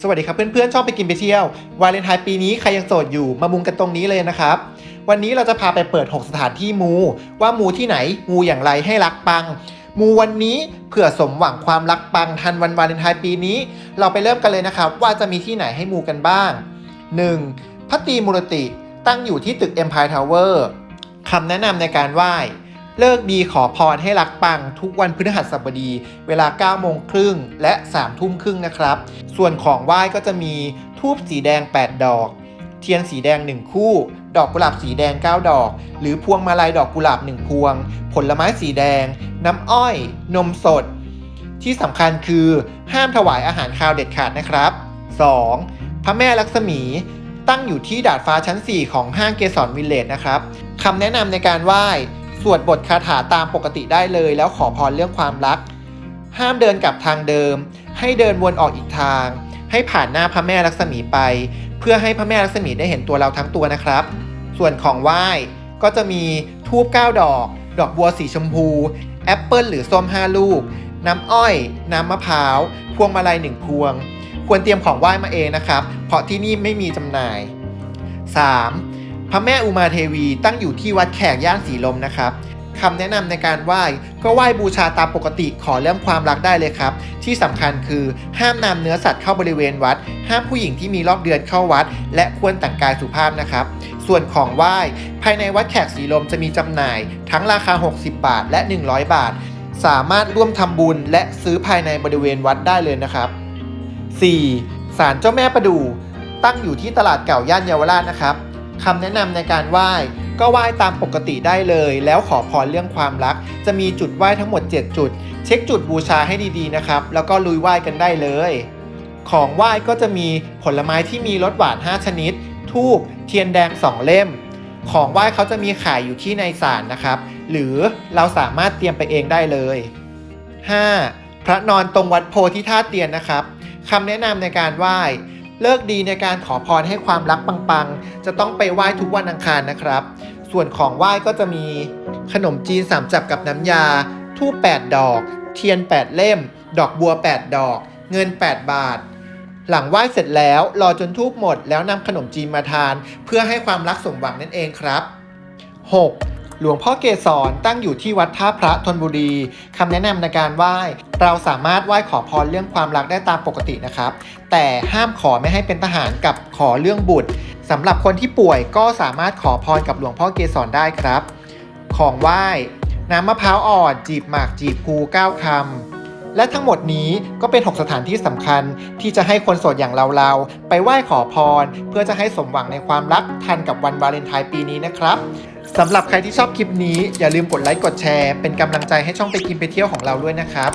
สวัสดีครับเพื่อนๆชอบไปกินไปเที่ยว วาเลนไทน์ปีนี้ใครยังโสดอยู่มามุงกันตรงนี้เลยนะครับ วันนี้เราจะพาไปเปิด 6 สถานที่มู ว่ามูที่ไหนมูอย่างไรให้รักปัง มูวันนี้เผื่อสมหวังความรักปังทันวันวาเลนไทน์ปีนี้ เราไปเริ่มกันเลยนะครับ ว่าจะมีที่ไหนให้มูกันบ้าง 1. พระตรีมูรติตั้งอยู่ที่ตึก Empire Tower คำแนะนำในการไหว้ เลิกดีขอพรให้รักปังทุกวันพฤหัสบดี เวลา 9 โมงครึ่งและ3ทุ่มครึ่งนะครับ ส่วนของไหว้ก็จะมีทูบสีแดง 8 ดอก เทียนสีแดง 1 คู่ ดอกกุหลาบสีแดง 9 ดอก หรือพวงมาลัยดอกกุหลาบ 1 พวง ผลไม้สีแดง น้ำอ้อย นมสด ที่สำคัญคือห้ามถวายอาหารคาวเด็ดขาดนะครับ 2. พระแม่ลักษมีตั้งอยู่ที่ดาดฟ้าชั้น 4 ของห้างเกสรวิลเลจนะครับคำแนะนำในการไหว้ สวดบทคาถาตามปกติได้เลย แล้วขอพรเรื่องความรัก ห้ามเดินกลับทางเดิม ให้เดินวนออกอีกทาง ให้ผ่านหน้าพระแม่ลักษมีไป เพื่อให้พระแม่ลักษมีได้เห็นตัวเราทั้งตัวนะครับ ส่วนของไหว้ก็จะมีทูบ9ดอก ดอกบัวสีชมพู แอปเปิลหรือส้ม5ลูก น้ำอ้อย น้ำมะพร้าว พวงมาลัย1พวง ควรเตรียมของไหว้มาเองนะครับ เพราะที่นี่ไม่มีจำหน่าย 3. พระแม่อุมาเทวีตั้งอยู่ที่วัดแขกย่านสีลมนะครับคำแนะนำในการไหว้ก็ไหว้บูชาตามปกติขอเรื่องความรักได้เลยครับ ที่สำคัญคือห้ามนำเนื้อสัตว์เข้าบริเวณวัด ห้ามผู้หญิงที่มีรอบเดือนเข้าวัด และควรแต่งกายสุภาพนะครับ ส่วนของไหว้ภายในวัดแขกสีลมจะมีจำหน่าย ทั้งราคา 60 บาทและ 100 บาท สามารถร่วมทำบุญและซื้อภายในบริเวณวัดได้เลยนะครับ 4. ศาลเจ้าแม่ประดู่ตั้งอยู่ที่ตลาดเก่าย่านเยาวราชนะครับ คำแนะนำในการไหว้ ก็ไหว้ตามปกติได้เลย แล้วขอพรเรื่องความรัก จะมีจุดไหว้ทั้งหมด 7 จุด เช็คจุดบูชาให้ดีๆนะครับ แล้วก็ลุยไหว้กันได้เลย ของไหว้ก็จะมีผลไม้ที่มีรสหวาน 5 ชนิด ทูบเทียนแดง 2 เล่ม ของไหว้เขาจะมีขายอยู่ที่ในศาลนะครับ หรือเราสามารถเตรียมไปเองได้เลย 5. พระนอนตรงวัดโพธิท่าเตียนนะครับคำแนะนำในการไหว้ เลิกดีในการขอพรให้ความรักปังๆ จะต้องไปไหว้ทุกวันอังคารนะครับ ส่วนของไหว้ก็จะมีขนมจีนสามจับกับน้ำยา ทูบ8ดอก เทียน 8 เล่ม ดอกบัว 8 ดอก เงิน 8 บาท หลังไหว้เสร็จแล้ว รอจนทูบหมดแล้วนำขนมจีนมาทาน เพื่อให้ความรักสมหวังนั่นเองครับ 6. หลวงพ่อเกศรตั้งอยู่ที่วัดท่าพระธนบุรีคำแนะนำในการไหว้ เราสามารถไหว้ขอพรเรื่องความรักได้ตามปกตินะครับ แต่ห้ามขอไม่ให้เป็นทหารกับขอเรื่องบุตรสำหรับคนที่ป่วยก็สามารถขอพรกับหลวงพ่อเกศรได้ครับ ของไหว้น้ำมะพร้าวอ่อนจีบหมากจีบภู9คำ และทั้งหมดนี้ก็เป็น 6 สถานที่สำคัญที่จะให้คนโสดอย่างเราๆ ไปไหว้ขอพร เพื่อจะให้สมหวังในความรักทันกับวันวาเลนไทน์ปีนี้นะครับ สำหรับใครที่ชอบคลิปนี้อย่าลืมกดไลค์กดแชร์ เป็นกำลังใจให้ช่องไปกินไปเที่ยวของเราด้วยนะครับ